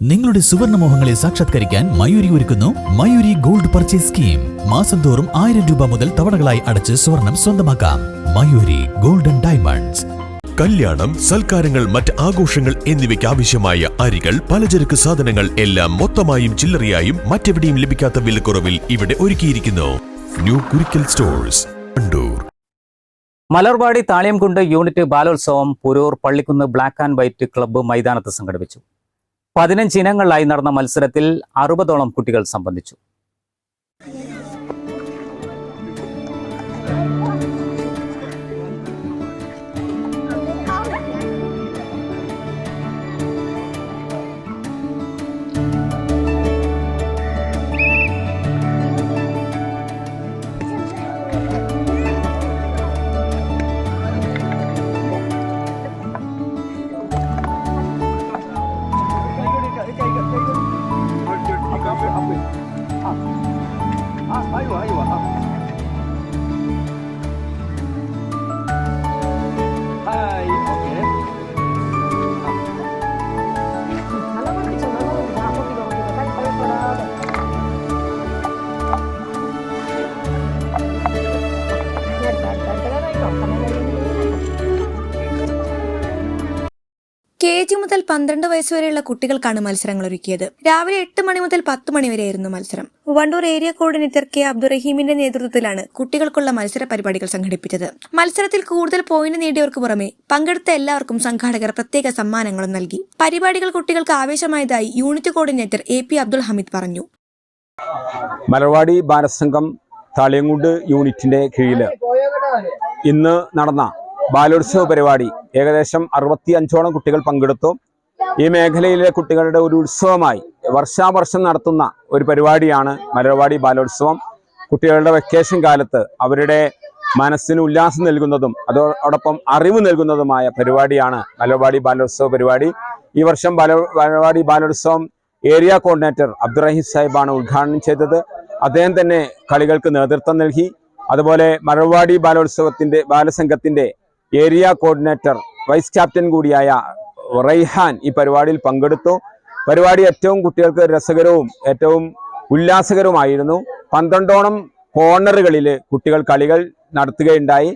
നിങ്ങളുടെ സുവർണ മോഹങ്ങളെ സാക്ഷാത്കരിക്കാൻ മയൂരി ഒരുക്കുന്നു മയൂരി ഗോൾഡ് പർച്ചേസ് സ്കീം. മാസം തോറും ആയിരം രൂപ മുതൽ തവണകളായി അടച്ച് സ്വർണം സ്വന്തമാക്കാം. Mayuri golden diamonds. കല്യാണം സൽക്കാരങ്ങൾ മറ്റ് ആഘോഷങ്ങൾ എന്നിവയ്ക്ക് ആവശ്യമായ അരികൾ പലചരക്ക് സാധനങ്ങൾ എല്ലാം മൊത്തമായും ചില്ലറയായും മറ്റെവിടെയും ലഭിക്കാത്ത വിലക്കുറവിൽ ഇവിടെ ഒരുക്കിയിരിക്കുന്നു. New Kurikkal stores Kandoor Malarvadi Thaliyamkund unit ബാലോത്സവം Puroor Pallikkunnu black and white club മൈതാനത്ത് സംഘടിപ്പിച്ചു. പതിനഞ്ച് ഇനങ്ങളിലായി നടന്ന മത്സരത്തിൽ അറുപതോളം കുട്ടികൾ സംബന്ധിച്ചു. 啊。还有还有啊。ജി മുതൽ പന്ത്രണ്ട് വയസ്സ് വരെയുള്ള കുട്ടികൾക്കാണ് മത്സരങ്ങൾ ഒരുക്കിയത്. രാവിലെ എട്ട് മണി മുതൽ പത്ത് മണി വരെയായിരുന്നു മത്സരം. വണ്ടൂർ ഏരിയ കോർഡിനേറ്റർ കെ അബ്ദുറഹീമിന്റെ നേതൃത്വത്തിലാണ് കുട്ടികൾക്കുള്ള മത്സര പരിപാടികൾ സംഘടിപ്പിച്ചത്. മത്സരത്തിൽ കൂടുതൽ പോയിന്റ് നേടിയവർക്ക് പുറമെ പങ്കെടുത്ത എല്ലാവർക്കും സംഘാടകർ പ്രത്യേക സമ്മാനങ്ങളും നൽകി. പരിപാടികൾ കുട്ടികൾക്ക് ആവേശമായതായി unit coordinator A P Abdul Hameed പറഞ്ഞു. മലർവാടി ബാലസംഘം താളിയങ്കുണ്ട് യൂണിറ്റിന്റെ കീഴിൽ ഇന്ന് നടന്ന ബാലോത്സവ പരിപാടി ഏകദേശം അറുപത്തി അഞ്ചോളം കുട്ടികൾ പങ്കെടുത്തു. ഈ മേഖലയിലെ കുട്ടികളുടെ ഒരു ഉത്സവമായി വർഷാവർഷം നടത്തുന്ന ഒരു പരിപാടിയാണ് മലർവാടി ബാലോത്സവം. കുട്ടികളുടെ വെക്കേഷൻ കാലത്ത് അവരുടെ മനസ്സിന് ഉല്ലാസം നൽകുന്നതും അതോടൊപ്പം അറിവ് നൽകുന്നതുമായ പരിപാടിയാണ് മലർവാടി ബാലോത്സവ പരിപാടി. ഈ വർഷം ബാല മലവാടി ബാലോത്സവം ഏരിയ കോർഡിനേറ്റർ അബ്ദുറഹീം സാഹിബാണ് ഉദ്ഘാടനം ചെയ്തത്. അദ്ദേഹം തന്നെ കളികൾക്ക് നേതൃത്വം നൽകി. അതുപോലെ മലർവാടി ബാലോത്സവത്തിന്റെ ബാലസംഘത്തിന്റെ ഏരിയ കോർഡിനേറ്റർ വൈസ് ക്യാപ്റ്റൻ കൂടിയായ റൈഹാൻ ഈ പരിപാടിയിൽ പങ്കെടുത്തു. പരിപാടി ഏറ്റവും കുട്ടികൾക്ക് രസകരവും ഏറ്റവും ഉല്ലാസകരവുമായിരുന്നു. പന്ത്രണ്ടോളം കോർണറുകളിൽ കുട്ടികൾ കളികൾ നടത്തുകയുണ്ടായി.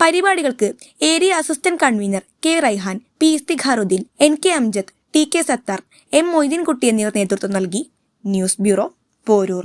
പരിപാടികൾക്ക് area assistant convener K Raihan P Isthikharuddeen N K Amjad T K Sathar M Moideenkutty എന്നിവർ നേതൃത്വം നൽകി. News bureau Poroor.